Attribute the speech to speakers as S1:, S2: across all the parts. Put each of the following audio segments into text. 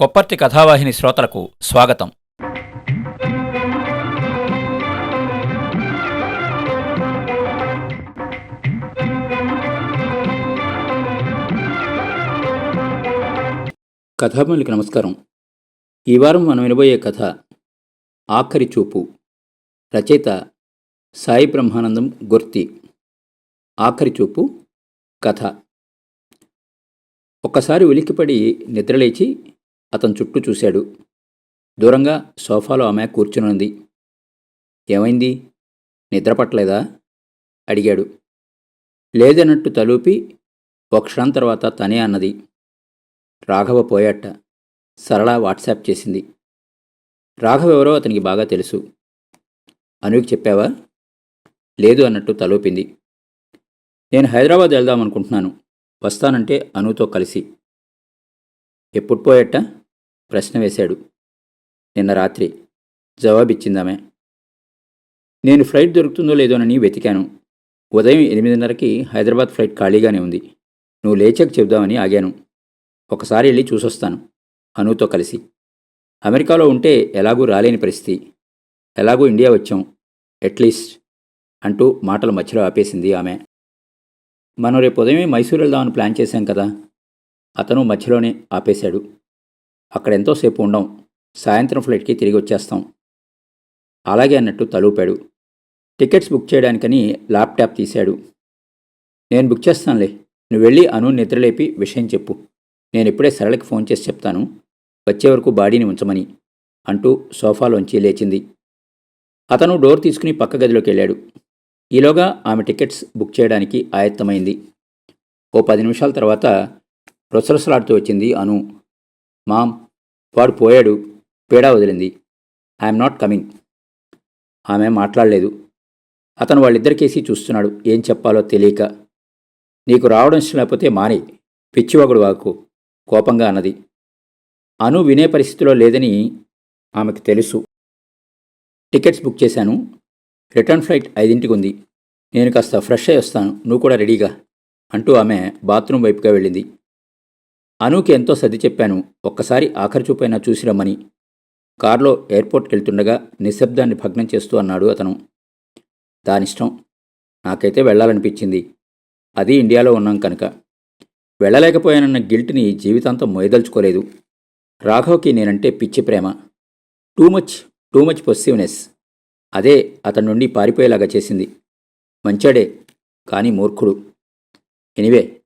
S1: కొప్పర్తి కథావాహిని శ్రోతలకు స్వాగతం. కథాములకి నమస్కారం. ఈ వారం మనం వినబోయే కథ ఆఖరి చూపు రచయిత సాయి బ్రహ్మానందం గుర్తి. ఆఖరి చూపు కథ. ఒక్కసారి ఉలిక్కిపడి నిద్రలేచి అతని చుట్టూ చూశాడు. దూరంగా సోఫాలో ఆమె కూర్చునుంది. ఏమైంది? నిద్రపట్టలేదా అడిగాడు. లేదన్నట్టు తలూపి ఒక క్షణం తర్వాత తనే అన్నది. రాఘవ పోయాట. సరళ వాట్సాప్ చేసింది. రాఘవ ఎవరో అతనికి బాగా తెలుసు. అనుకి చెప్పావా? లేదు అన్నట్టు తలూపింది. నేను హైదరాబాద్ వెళ్దాం అనుకుంటున్నాను వస్తానంటే అనుతో కలిసి. ఎప్పుడు పోయట? ప్రశ్న వేశాడు. నిన్న రాత్రి జవాబిచ్చిందామె. నేను ఫ్లైట్ దొరుకుతుందో లేదోనని వెతికాను. ఉదయం ఎనిమిదిన్నరకి హైదరాబాద్ ఫ్లైట్ ఖాళీగానే ఉంది. నువ్వు లేచాక చెబుదామని ఆగాను. ఒకసారి వెళ్ళి చూసొస్తాను. అనుతో కలిసి. అమెరికాలో ఉంటే ఎలాగూ రాలేని పరిస్థితి. ఎలాగూ ఇండియా వచ్చాం. అట్లీస్ట్ అంటూ మాటల మధ్యలో ఆపేసింది ఆమె. మనం రేపు ఉదయమే మైసూర్ వెళ్దామని ప్లాన్ చేశాం కదా. అతను మధ్యలోనే ఆపేశాడు. అక్కడ ఎంతోసేపు ఉండం సాయంత్రం ఫ్లైట్కి తిరిగి వచ్చేస్తాం. అలాగే అన్నట్టు తలూపాడు. టికెట్స్ బుక్ చేయడానికని ల్యాప్టాప్ తీశాడు. నేను బుక్ చేస్తానులే నువ్వు వెళ్ళి అను నిద్రలేపి విషయం చెప్పు. నేను ఇప్పుడే సరళకి ఫోన్ చేసి చెప్తాను వచ్చే వరకు బాడీని ఉంచమని అంటూ సోఫాలోంచి లేచింది. అతను డోర్ తీసుకుని పక్క గదిలోకి వెళ్ళాడు. ఈలోగా ఆమె టికెట్స్ బుక్ చేయడానికి ఆయత్తమైంది. ఓ పది నిమిషాల తర్వాత రొసరసలాడుతూ వచ్చింది అను. మామ్ వాడు పోయాడు పీడా వదిలింది. I'm not coming. ఆమె మాట్లాడలేదు. అతను వాళ్ళిద్దరికేసి చూస్తున్నాడు ఏం చెప్పాలో తెలియక. నీకు రావడం ఇష్టం లేకపోతే మానే పిచ్చివాగుడు వాకు కోపంగా అన్నది. అను వినే పరిస్థితిలో లేదని ఆమెకు తెలుసు. టికెట్స్ బుక్ చేశాను. రిటర్న్ ఫ్లైట్ ఐదింటికి ఉంది. నేను కాస్త ఫ్రెష్ అయి వస్తాను నువ్వు కూడా రెడీగా అంటూ ఆమె బాత్రూమ్ వైపుగా వెళ్ళింది. అనుకి ఎంతో సర్ది చెప్పాను. ఒక్కసారి ఆఖరి చూపైనా చూసి రమ్మని. కారులో ఎయిర్పోర్ట్కి వెళ్తుండగా నిశ్శబ్దాన్ని భగ్నం చేస్తూ అన్నాడు అతను. దానిష్టం. నాకైతే వెళ్ళాలనిపించింది. అది ఇండియాలో ఉన్నాం కనుక. వెళ్ళలేకపోయానన్న గిల్ట్ని జీవితాంతం మొయదలుచుకోలేదు. రాఘవ్కి నేనంటే పిచ్చి ప్రేమ. Too much too much possessiveness అదే అతని నుండి పారిపోయేలాగా చేసింది. మంచాడే కానీ మూర్ఖుడు. Anyway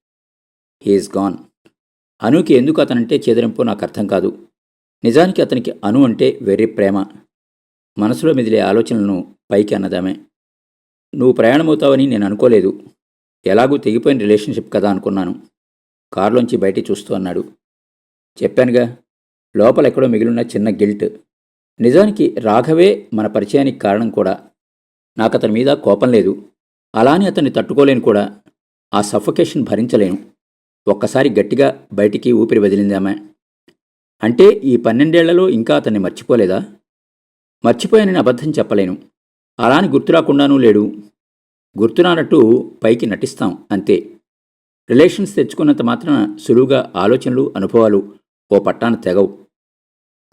S1: he is gone. అనుకి ఎందుకు అతనంటే చేదరింపో నాకు అర్థం కాదు. నిజానికి అతనికి అను అంటే వెర్రి ప్రేమ. మనసులో మెదిలే ఆలోచనలను పైకి అన్నదామే. నువ్వు ప్రయాణమవుతావని నేను అనుకోలేదు. ఎలాగూ తెగిపోయిన రిలేషన్షిప్ కదా అనుకున్నాను. కారులోంచి బయట చూస్తూ అన్నాడు. చెప్పానుగా లోపల ఎక్కడో మిగిలిన చిన్న గిల్ట్. నిజానికి రాఘవే మన పరిచయానికి కారణం కూడా. నాకు అతని మీద కోపం లేదు. అలానే అతన్ని తట్టుకోలేను కూడా. ఆ సఫకేషన్ భరించలేను. ఒక్కసారి గట్టిగా బయటికి ఊపిరి వదిలింది ఆమె. అంటే ఈ పన్నెండేళ్ళలో ఇంకా అతన్ని మర్చిపోలేదా? మర్చిపోయానని అబద్ధం చెప్పలేను. అలాని గుర్తు రాకుండానూ లేడు. గుర్తురానట్టు పైకి నటిస్తాం అంతే. రిలేషన్స్ తెచ్చుకున్నంత మాత్రాన సులువుగా ఆలోచనలు అనుభవాలు ఓ పట్టాన తెగవు.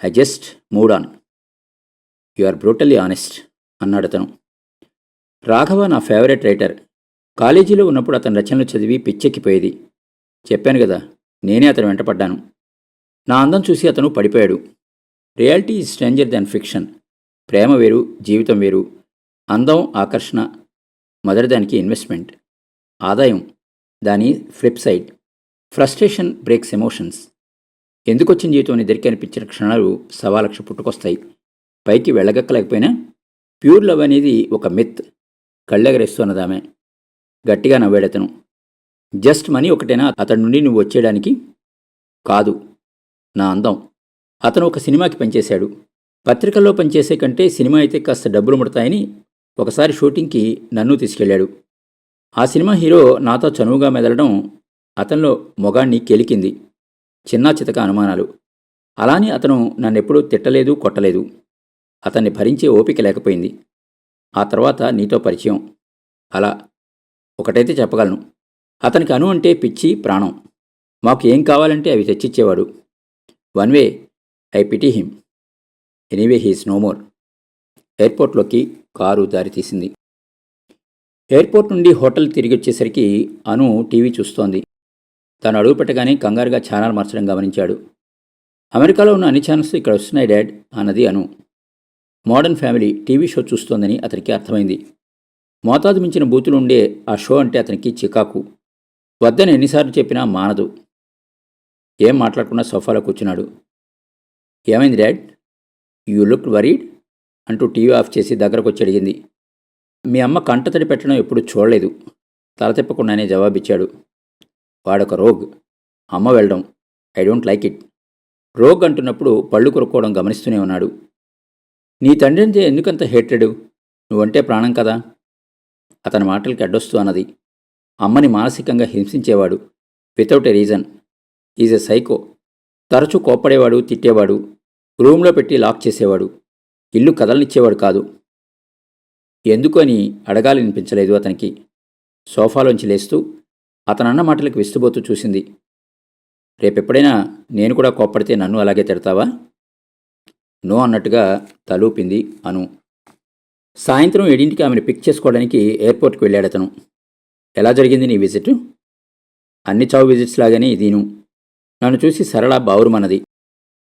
S1: I just moved on. You are brutally honest అన్నాడు అతను. రాఘవ నా ఫేవరెట్ రైటర్. కాలేజీలో ఉన్నప్పుడు అతని రచనలు చదివి పిచ్చెక్కిపోయేది. చెప్పాను కదా నేనే అతను వెంటపడ్డాను నా అందం చూసి అతను పడిపోయాడు. Reality is stranger than fiction ప్రేమ వేరు జీవితం వేరు. అందం ఆకర్షణ మొదటి దానికి ఇన్వెస్ట్మెంట్. ఆదాయం దాని flip side. Frustration breaks emotions. ఎందుకొచ్చిన జీవితం ఇద్దరికి అనిపించిన క్షణాలు సవాలక్ష పుట్టుకొస్తాయి. పైకి వెళ్ళగక్కలేకపోయినా ప్యూర్ లవ్ అనేది ఒక మిత్. కళ్ళెగరేస్తున్నదామె గట్టిగా నవ్వాడతను జస్ట్ మనీ ఒకటేనా? అతడి నుండి నువ్వు వచ్చేయడానికి కాదు. నా అందం. అతను ఒక సినిమాకి పనిచేశాడు. పత్రికల్లో పనిచేసే కంటే సినిమా అయితే కాస్త డబ్బులు ముడతాయని ఒకసారి షూటింగ్కి నన్ను తీసుకెళ్ళాడు. ఆ సినిమా హీరో నాతో చనువుగా మెదలడం అతనిలో మొగాణ్ణి కెలికింది. చిన్నా చితక అనుమానాలు. అలానే అతను నన్నెప్పుడూ తిట్టలేదు కొట్టలేదు. అతన్ని భరించే ఓపిక లేకపోయింది. ఆ తర్వాత నీతో పరిచయం. అలా. ఒకటైతే చెప్పగలను. అతనికి అను అంటే పిచ్చి ప్రాణం. మాకు ఏం కావాలంటే అవి తెచ్చిచ్చేవాడు. One way I pity him. Anyway he's no more. ఎయిర్పోర్ట్లోకి car దారితీసింది ఎయిర్పోర్ట్ నుండి హోటల్ తిరిగి వచ్చేసరికి అను టీవీ చూస్తోంది. తాను అడుగు పెట్టగానే కంగారుగా ఛానల్ మార్చడం గమనించాడు. అమెరికాలో ఉన్న అన్ని ఛానల్స్ ఇక్కడ వస్తున్నాయి డాడ్ అన్నది Anu. Modern family TV show చూస్తోందని అతనికి అర్థమైంది. మోతాదు మించిన బూతులు ఉండే ఆ షో అంటే అతనికి చికాకు. వద్దని ఎన్నిసార్లు చెప్పినా మానదు. ఏం మాట్లాడకుండా సోఫాలో కూర్చున్నాడు. ఏమైంది డాడ్? You look worried? అంటూ టీవీ ఆఫ్ చేసి దగ్గరకు వచ్చి అడిగింది. మీ అమ్మ కంటతడి పెట్టడం ఎప్పుడు చూడలేదు. తల తిప్పకుండానే జవాబిచ్చాడు. వాడొక రోగ్. అమ్మ వెళ్ళడం. I don't like it. Rogue అంటున్నప్పుడు పళ్ళు కొరుక్కోవడం గమనిస్తూనే ఉన్నాడు. నీ తండ్రి అంటే ఎందుకంత హేట్రెడు? నువ్వంటే ప్రాణం కదా? అతని మాటలకి అడ్డొస్తూ అన్నది. అమ్మని మానసికంగా హింసించేవాడు. Without a reason is a psycho తరచూ కోప్పడేవాడు తిట్టేవాడు. రూమ్లో పెట్టి లాక్ చేసేవాడు. ఇల్లు కదలనిచ్చేవాడు కాదు. ఎందుకు అని అడగాలనిపించలేదు అతనికి. సోఫాలోంచి లేస్తూ అతనన్న మాటలకు విస్తుబోతూ చూసింది. రేపెప్పుడైనా నేను కూడా కోప్పడితే నన్ను అలాగే తిడతావా? నో అన్నట్టుగా తలూపింది అను. సాయంత్రం ఏడింటికి ఆమెను పిక్ చేసుకోవడానికి ఎయిర్పోర్ట్కి వెళ్ళాడు అతను ఎలా జరిగింది నీ విజిట్? అన్ని చావు విజిట్స్ లాగానే ఇదీను. నన్ను చూసి సరళ బావురుమన్నది.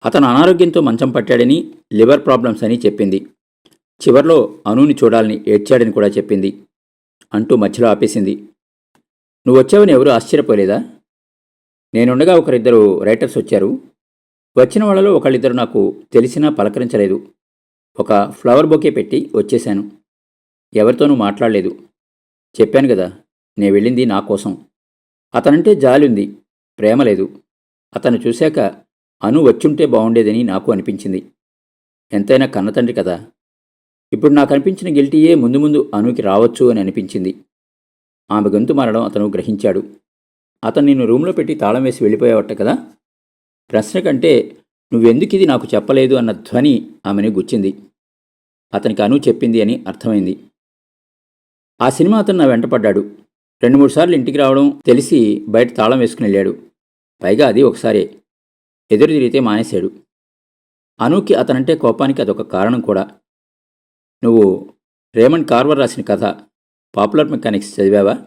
S1: అతను అనారోగ్యంతో మంచం పట్టాడని లివర్ ప్రాబ్లమ్స్ అని చెప్పింది. చివర్లో అనుని చూడాలని ఏడ్చాడని కూడా చెప్పింది. అంటూ మధ్యలో ఆపేసింది. నువ్వు వచ్చావని ఎవరూ ఆశ్చర్యపోలేదా? నేనుండగా ఒకరిద్దరు రైటర్స్ వచ్చారు. వచ్చిన వాళ్ళలో ఒకళ్ళిద్దరు నాకు తెలిసినా పలకరించలేదు. ఒక ఫ్లవర్ బొకే పెట్టి వచ్చేశాను. ఎవరితోనూ మాట్లాడలేదు. చెప్పాను కదా నేను వెళ్ళింది నా కోసం. అతనంటే జాలుంది ప్రేమ లేదు. అతను చూశాక అను వచ్చుంటే బాగుండేదని నాకు అనిపించింది. ఎంతైనా కన్నతండ్రి కదా. ఇప్పుడు నాకు అనిపించిన గిల్టీయే ముందు ముందు అనుకి రావచ్చు అని అనిపించింది. ఆమె గొంతు మారడం అతను గ్రహించాడు. అతను నిన్ను రూమ్లో పెట్టి తాళం వేసి వెళ్ళిపోయావట కదా. ప్రశ్న కంటే నువ్వెందుకు ఇది నాకు చెప్పలేదు అన్న ధ్వని ఆమెను గుచ్చింది. అతనికి అను చెప్పింది అని అర్థమైంది. ఆ సినిమా అతను నా వెంటపడ్డాడు రెండు మూడు సార్లు ఇంటికి రావడం తెలిసి బయట తాళం వేసుకుని వెళ్ళాడు. పైగా అది ఒకసారే. ఎదురు తిరిగితే మానేశాడు. అనుకి అతనంటే కోపానికి అదొక కారణం కూడా. నువ్వు రేమండ్ కార్వర్ రాసిన కథ పాపులర్ మెకానిక్స్ చదివావా?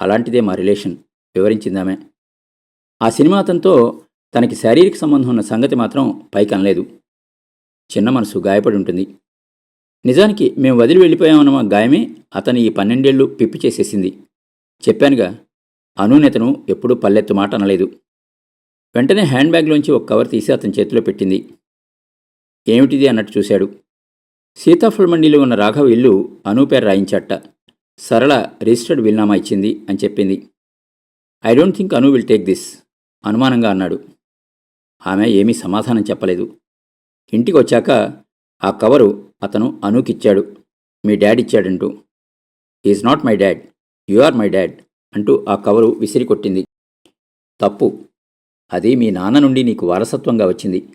S1: అలాంటిదే మా రిలేషన్. వివరించిందామె. ఆ సినిమా అతనితో తనకి శారీరక సంబంధం ఉన్న సంగతి మాత్రం పైకి అనలేదు. చిన్న మనసు గాయపడి ఉంటుంది. నిజానికి మేము వదిలి వెళ్ళిపోయామన్న మా గాయమే అతని ఈ పన్నెండేళ్ళు పిప్పి చేసేసింది. చెప్పానుగా అనూనెతను ఎప్పుడూ పల్లెత్తు మాట అనలేదు. వెంటనే హ్యాండ్ బ్యాగ్లోంచి ఒక కవర్ తీసి అతని చేతిలో పెట్టింది. ఏమిటిది అన్నట్టు చూశాడు. సీతాఫల మండిలో ఉన్న రాఘవ ఇల్లు అను పేరు రాయించట. సరళ రిజిస్టర్డ్ విల్నామా ఇచ్చింది అని చెప్పింది. I don't think Anu will take this అనుమానంగా అన్నాడు. ఆమె ఏమీ సమాధానం చెప్పలేదు. ఇంటికి వచ్చాక ఆ కవరు అతను అనూకిచ్చాడు మీ dad ఇచ్చాడంటూ. Is not my dad. You are my dad. అంటూ ఆ కవరు విసిరి కొట్టింది తప్పు. అది మీ నాన్న నుండి నీకు వారసత్వంగా వచ్చింది.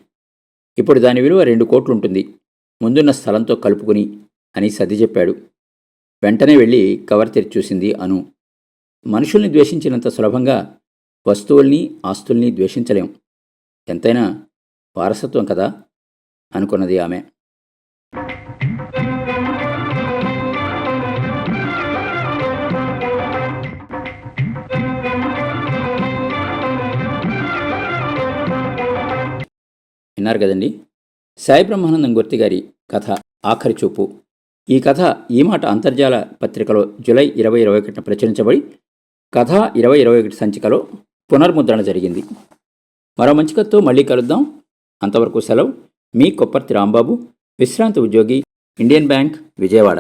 S1: ఇప్పుడు దాని విలువ రెండు కోట్లుంటుంది. ముందున్న స్థలంతో కలుపుకుని అని సర్ది చెప్పాడు. వెంటనే వెళ్ళి కవర్ తెరిచి చూసింది అను. మనుషుల్ని ద్వేషించినంత సులభంగా వస్తువుల్ని ఆస్తుల్ని ద్వేషించలేం. ఎంతైనా వారసత్వం కదా? అనుకున్నది ఆమె. విన్నారు కదండి? సాయి బ్రహ్మానందం గుర్తి గారి కథ ఆఖరి చూపు. ఈ కథ ఈ మాట అంతర్జాల పత్రికలో జూలై ఇరవై ఇరవై ఒకటిన ప్రచురించబడి కథ ఇరవై ఇరవై ఒకటి సంచికలో పునర్ముద్రణ జరిగింది. మరో మంచి కథతో మళ్ళీ కలుద్దాం. అంతవరకు సెలవు. మీ కొప్పర్తి రాంబాబు విశ్రాంతి ఉద్యోగి ఇండియన్ బ్యాంక్ విజయవాడ.